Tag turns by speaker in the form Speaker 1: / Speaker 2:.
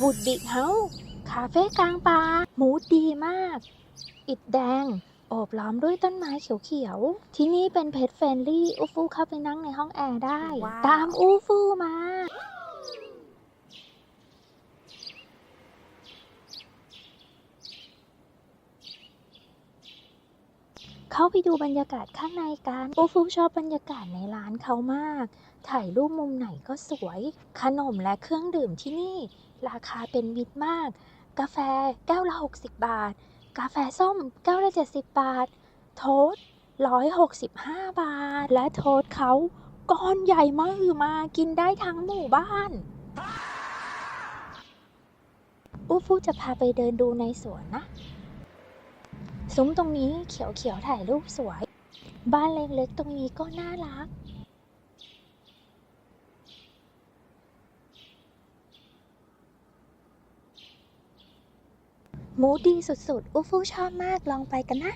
Speaker 1: วูดดิกเฮาคาเฟ่กลางป่ามูดดีมาก อิฐแดง โอบล้อมด้วยต้นไม้เขียวๆ ที่นี่เป็นเพ t เฟ n นลี่ อูฟูเข้าไปนั่งในห้องแอร์ได้
Speaker 2: ว้าว
Speaker 1: ตามอูฟูมา เข้าไปดูบรรยากาศข้างในกันอูฟูชอบบรรยากาศในร้านเขามาก ถ่ายรูปมุมไหนก็สวย ขนมและเครื่องดื่มที่นี่ ราคาเป็นมิตรมาก กาแฟแก้วละ 60 บาท กาแฟส้มแก้วละ70 บาท โทส165 บาท และโทสเขาก้อนใหญ่มากคือมากินได้ทั้งหมู่บ้านอูฟูจะพาไปเดินดูในสวนนะ ซุ้มตรงนี้เขียวๆถ่ายรูปสวย บ้านเล็กๆตรงนี้ก็น่ารัก มูดีสุดๆอูฟูชอบมากลองไปกันนะ